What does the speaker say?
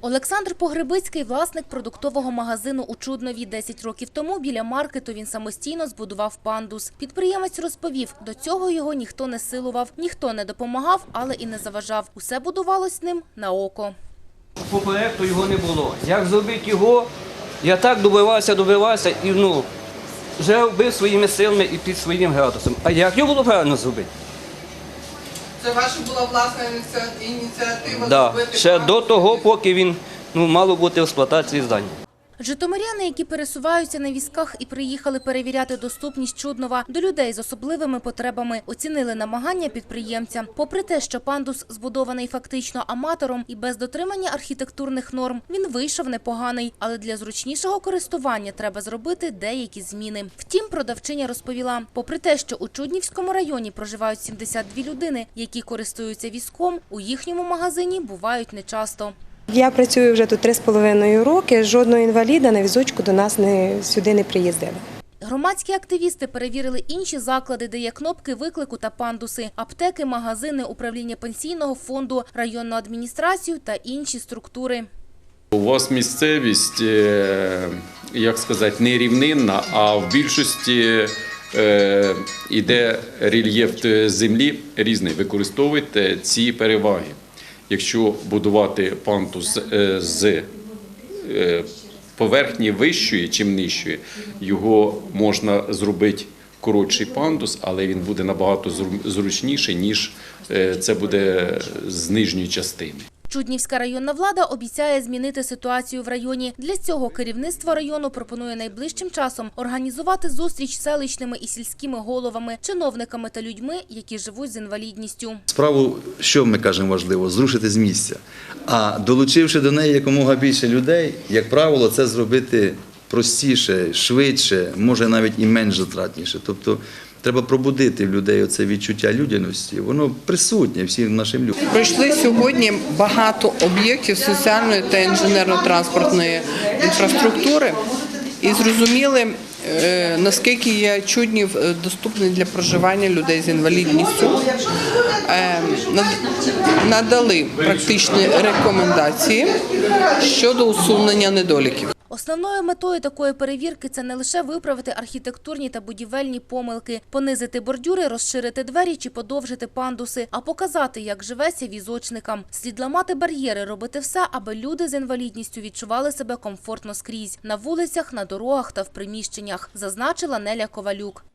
Олександр Погребицький – власник продуктового магазину у Чуднові. 10 років тому біля маркету він самостійно збудував пандус. Підприємець розповів, до цього його ніхто не силував, ніхто не допомагав, але і не заважав. Усе будувалось ним на око. По проекту його не було. Як зробити його, я так добивався, добивався і ну, вже робив своїми силами і під своїм градусом. А як його було правильно зробити? Це ваша була власна ініціатива Да. зробити Ще парк? до того, поки він ну, мало бути в експлуатації здання. Житомиряни, які пересуваються на візках і приїхали перевіряти доступність Чуднова до людей з особливими потребами, оцінили намагання підприємця. Попри те, що пандус збудований фактично аматором і без дотримання архітектурних норм, він вийшов непоганий, але для зручнішого користування треба зробити деякі зміни. Втім, продавчиня розповіла, попри те, що у Чуднівському районі проживають 72 людини, які користуються візком, у їхньому магазині бувають нечасто. Я працюю вже тут три з половиною роки. Жодного інваліда на візочку до нас не сюди не приїздили. Громадські активісти перевірили інші заклади, де є кнопки виклику та пандуси, аптеки, магазини, управління пенсійного фонду, районну адміністрацію та інші структури. У вас місцевість, е, як сказати, не рівнинна, а в більшості е, іде рельєф землі різний. Використовуйте ці переваги. Якщо будувати пантус е, з е, поверхні вищої чи нижчої, його можна зробити коротший пандус, але він буде набагато зру- зручніший, ніж е, це буде з нижньої частини. Чуднівська районна влада обіцяє змінити ситуацію в районі. Для цього керівництво району пропонує найближчим часом організувати зустріч з селищними і сільськими головами, чиновниками та людьми, які живуть з інвалідністю. Справу, що ми кажемо важливо, зрушити з місця. А долучивши до неї якомога більше людей, як правило, це зробити простіше, швидше, може навіть і менш затратніше. Тобто треба пробудити в людей оце відчуття людяності. Воно присутнє всім нашим людям. Пройшли сьогодні багато об'єктів соціальної та інженерно-транспортної інфраструктури і зрозуміли, е, наскільки є чуднів е, доступний для проживання людей з інвалідністю. Е, Надали практичні рекомендації щодо усунення недоліків. Основною метою такої перевірки це не лише виправити архітектурні та будівельні помилки, понизити бордюри, розширити двері чи подовжити пандуси, а показати, як живеться візочникам. Слід ламати бар'єри, робити все, аби люди з інвалідністю відчували себе комфортно скрізь на вулицях, на дорогах та в приміщеннях, зазначила Неля Ковалюк.